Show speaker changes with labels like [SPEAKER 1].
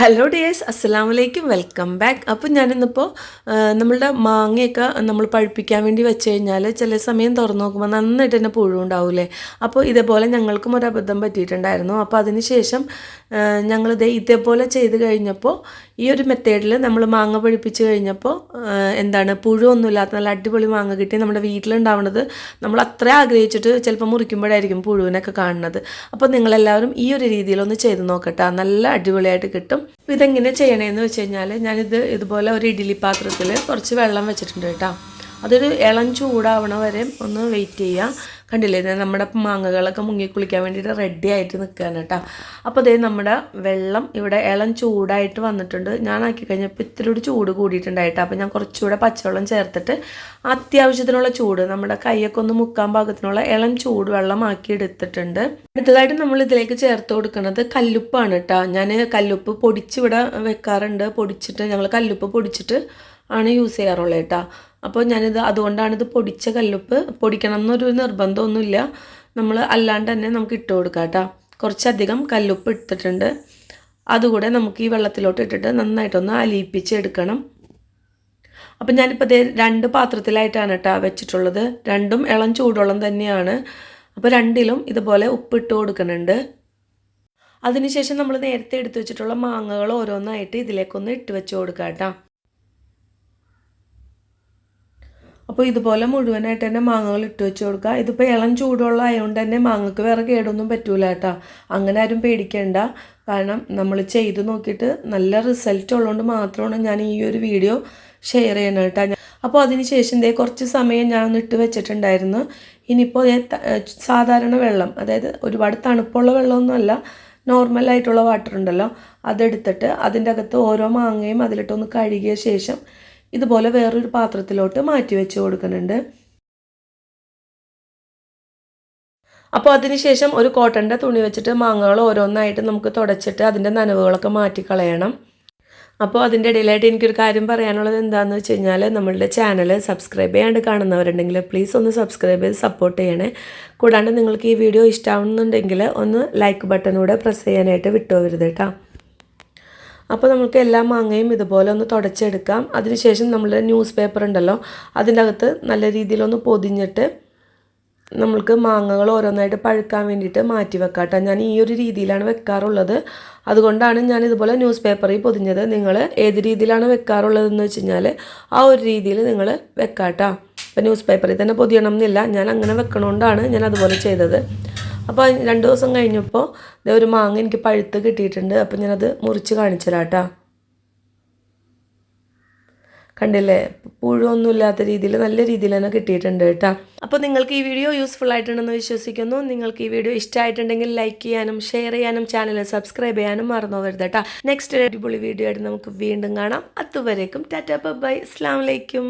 [SPEAKER 1] Hello dears അസ്സാം വലൈക്കും welcome back അപ്പോൾ ഞാനിന്നിപ്പോൾ നമ്മളുടെ മാങ്ങയൊക്കെ നമ്മൾ പഴുപ്പിക്കാൻ വേണ്ടി വെച്ച് കഴിഞ്ഞാൽ ചില സമയം തുറന്നു നോക്കുമ്പോൾ നന്നായിട്ട് തന്നെ പുഴു ഉണ്ടാവില്ലേ അപ്പോൾ ഇതേപോലെ ഞങ്ങൾക്കും ഒരു അബദ്ധം പറ്റിയിട്ടുണ്ടായിരുന്നു. അപ്പോൾ അതിന് ശേഷം ഞങ്ങളിത് ഇതേപോലെ ചെയ്ത് കഴിഞ്ഞപ്പോൾ ഈ ഒരു മെത്തേഡിൽ നമ്മൾ മാങ്ങ പൊഴിപ്പിച്ച് കഴിഞ്ഞപ്പോൾ എന്താണ് പുഴുവൊന്നുമില്ലാത്ത നല്ല അടിപൊളി മാങ്ങ കിട്ടി. നമ്മുടെ വീട്ടിലുണ്ടാവുന്നത് നമ്മൾ അത്ര ആഗ്രഹിച്ചിട്ട് ചിലപ്പോൾ മുറിക്കുമ്പോഴായിരിക്കും പുഴുവിനൊക്കെ കാണുന്നത്. അപ്പോൾ നിങ്ങളെല്ലാവരും ഈ ഒരു രീതിയിലൊന്ന് ചെയ്ത് നോക്കട്ടെ. നല്ല അടിപൊളിയായിട്ട് കിട്ടും. അപ്പോൾ ഇതെങ്ങനെ ചെയ്യണമെന്ന് വെച്ച് കഴിഞ്ഞാൽ ഞാനിത് ഇതുപോലെ ഒരു ഇഡ്ഡലി പാത്രത്തിൽ കുറച്ച് വെള്ളം വെച്ചിട്ടുണ്ട് കേട്ടോ. അതൊരു ഇളം ചൂടാവണ വരെ ഒന്ന് വെയിറ്റ് ചെയ്യുക കണ്ടില്ലേ? നമ്മുടെ മാങ്ങകളൊക്കെ മുങ്ങി കുളിക്കാൻ വേണ്ടിയിട്ട് റെഡി ആയിട്ട് നിൽക്കുകയാണ് കേട്ടോ. അപ്പോൾ അതേ നമ്മുടെ വെള്ളം ഇവിടെ ഇളം ചൂടായിട്ട് വന്നിട്ടുണ്ട്. ഞാൻ ആക്കി കഴിഞ്ഞപ്പോൾ ഇത്തിരി ചൂട് കൂടിയിട്ടുണ്ടായിട്ട്. അപ്പോൾ ഞാൻ കുറച്ചുകൂടെ പച്ചവെള്ളം ചേർത്തിട്ട് അത്യാവശ്യത്തിനുള്ള ചൂട് നമ്മുടെ കൈയൊക്കെ ഒന്ന് മുക്കാൻ പാകത്തിനുള്ള ഇളം ചൂട് വെള്ളമാക്കി എടുത്തിട്ടുണ്ട്. അടുത്തതായിട്ട് നമ്മൾ ഇതിലേക്ക് ചേർത്ത് കൊടുക്കുന്നത് കല്ലുപ്പാണ് കേട്ടോ. ഞാൻ കല്ലുപ്പ് പൊടിച്ചിവിടെ വെക്കാറുണ്ട്. പൊടിച്ചിട്ട് ഞങ്ങൾ കല്ലുപ്പ് പൊടിച്ചിട്ട് ആണ് യൂസ് ചെയ്യാറുള്ളത് കേട്ടോ. അപ്പോൾ ഞാനിത് അതുകൊണ്ടാണിത് പൊടിച്ച കല്ലുപ്പ് പൊടിക്കണം എന്നൊരു നിർബന്ധമൊന്നുമില്ല. നമ്മൾ അല്ലാണ്ട് തന്നെ നമുക്ക് ഇട്ട് കൊടുക്കാം കേട്ടോ. കുറച്ചധികം കല്ലുപ്പ് ഇട്ടിട്ടുണ്ട് അതുകൂടെ നമുക്ക് ഈ വെള്ളത്തിലോട്ട് ഇട്ടിട്ട് നന്നായിട്ടൊന്ന് അലിയിപ്പിച്ച് എടുക്കണം. അപ്പം ഞാനിപ്പോൾ ദേ രണ്ട് പാത്രത്തിലായിട്ടാണ് കേട്ടോ വെച്ചിട്ടുള്ളത്. രണ്ടും ഇളം ചൂടുവെള്ളം തന്നെയാണ്. അപ്പോൾ രണ്ടിലും ഇതുപോലെ ഉപ്പിട്ട് കൊടുക്കുന്നുണ്ട്. അതിനുശേഷം നമ്മൾ നേരത്തെ എടുത്തു വെച്ചിട്ടുള്ള മാങ്ങകൾ ഓരോന്നായിട്ട് ഇതിലേക്കൊന്ന് ഇട്ട് വെച്ച് കൊടുക്കാം കേട്ടോ. അപ്പോൾ ഇതുപോലെ മുഴുവനായിട്ട് തന്നെ മാങ്ങകൾ ഇട്ട് വെച്ച് കൊടുക്കുക. ഇതിപ്പോൾ ഇളം ചൂടുള്ള ആയതുകൊണ്ട് തന്നെ മാങ്ങക്ക് വേറെ കേടൊന്നും പറ്റൂല കേട്ടോ. അങ്ങനെ ആരും പേടിക്കേണ്ട. കാരണം നമ്മൾ ചെയ്ത് നോക്കിയിട്ട് നല്ല റിസൾട്ട് ഉള്ളതുകൊണ്ട് മാത്രമാണ് ഞാൻ ഈ ഒരു വീഡിയോ ഷെയർ ചെയ്യണം കേട്ടോ. അപ്പോൾ അതിന് ശേഷം ദേ കുറച്ച് സമയം ഞാനൊന്ന് ഇട്ട് വെച്ചിട്ടുണ്ടായിരുന്നു. ഇനിയിപ്പോൾ സാധാരണ വെള്ളം അതായത് ഒരുപാട് തണുപ്പുള്ള വെള്ളമൊന്നുമല്ല നോർമലായിട്ടുള്ള വാട്ടർ ഉണ്ടല്ലോ അതെടുത്തിട്ട് അതിന്റെ അകത്ത് ഓരോ മാങ്ങയും അതിലിട്ടൊന്ന് കഴുകിയ ശേഷം ഇതുപോലെ വേറൊരു പാത്രത്തിലോട്ട് മാറ്റി വെച്ച് കൊടുക്കുന്നുണ്ട്. അപ്പോൾ അതിനുശേഷം ഒരു കോട്ടന്റെ തുണി വെച്ചിട്ട് മാങ്ങകൾ ഓരോന്നായിട്ട് നമുക്ക് തുടച്ചിട്ട് അതിന്റെ നനവുകളൊക്കെ മാറ്റി കളയണം. അപ്പോൾ അതിന്റെ ഇടയിലായിട്ട് എനിക്കൊരു കാര്യം പറയാനുള്ളത് എന്താണെന്ന് വെച്ച് കഴിഞ്ഞാൽ നമ്മളുടെ ചാനൽ സബ്സ്ക്രൈബ് ചെയ്യാണ്ട് കാണുന്നവരുണ്ടെങ്കിൽ പ്ലീസ് ഒന്ന് സബ്സ്ക്രൈബ് ചെയ്ത് സപ്പോർട്ട് ചെയ്യണേ. കൂടാണ്ട് നിങ്ങൾക്ക് ഈ വീഡിയോ ഇഷ്ടമാവുന്നുണ്ടെങ്കിൽ ഒന്ന് ലൈക്ക് ബട്ടണൂടെ പ്രസ് ചെയ്യാനായിട്ട് വിട്ടുപോകരുത് കേട്ടോ. അപ്പോൾ നമുക്ക് എല്ലാ മാങ്ങയും ഇതുപോലെ ഒന്ന് തുടച്ചെടുക്കാം. അതിനുശേഷം നമ്മൾ ന്യൂസ് പേപ്പർ ഉണ്ടല്ലോ അതിന്റെ അകത്ത് നല്ല രീതിയിലൊന്ന് പൊതിഞ്ഞിട്ട് നമ്മൾക്ക് മാങ്ങകൾ ഓരോന്നായിട്ട് പഴുക്കാൻ വേണ്ടിയിട്ട് മാറ്റി വെക്കാം കേട്ടോ. ഞാൻ ഈ ഒരു രീതിയിലാണ് വെക്കാറുള്ളത്. അതുകൊണ്ടാണ് ഞാൻ ഇതുപോലെ ന്യൂസ് പേപ്പറിൽ പൊതിഞ്ഞത്. നിങ്ങൾ ഏത് രീതിയിലാണ് വെക്കാറുള്ളതെന്ന് വെച്ച് കഴിഞ്ഞാൽ ആ ഒരു രീതിയിൽ നിങ്ങൾ വെക്കാം കേട്ടോ ഇപ്പം ന്യൂസ് പേപ്പറിൽ തന്നെ പൊതിയണം എന്നില്ല. ഞാൻ അങ്ങനെ വെക്കണോണ്ടാണ് ഞാൻ അതുപോലെ ചെയ്തത്. അപ്പോൾ രണ്ട് ദിവസം കഴിഞ്ഞപ്പോൾ ദേ ഒരു മാങ്ങ എനിക്ക് പഴുത്ത് കിട്ടിയിട്ടുണ്ട്. അപ്പോൾ ഞാനത് മുറിച്ച് കാണിച്ചു തരാം കേട്ടോ കണ്ടില്ലേ? പുഴുവൊന്നും ഇല്ലാത്ത രീതിയിൽ നല്ല രീതിയിൽ തന്നെ കിട്ടിയിട്ടുണ്ട് കേട്ടോ. അപ്പോൾ നിങ്ങൾക്ക് ഈ വീഡിയോ യൂസ്ഫുൾ ആയിട്ടുണ്ടെന്ന് വിശ്വസിക്കുന്നു. നിങ്ങൾക്ക് ഈ വീഡിയോ ഇഷ്ടമായിട്ടുണ്ടെങ്കിൽ ലൈക്ക് ചെയ്യാനും ഷെയർ ചെയ്യാനും ചാനൽ സബ്സ്ക്രൈബ് ചെയ്യാനും മറന്നു വരുത് കേട്ടോ നെക്സ്റ്റ് അടിപൊളി വീഡിയോ ആയിട്ട് നമുക്ക് വീണ്ടും കാണാം. അതുവരേക്കും ടാറ്റാ ബൈ അസ്ലാം വലൈക്കും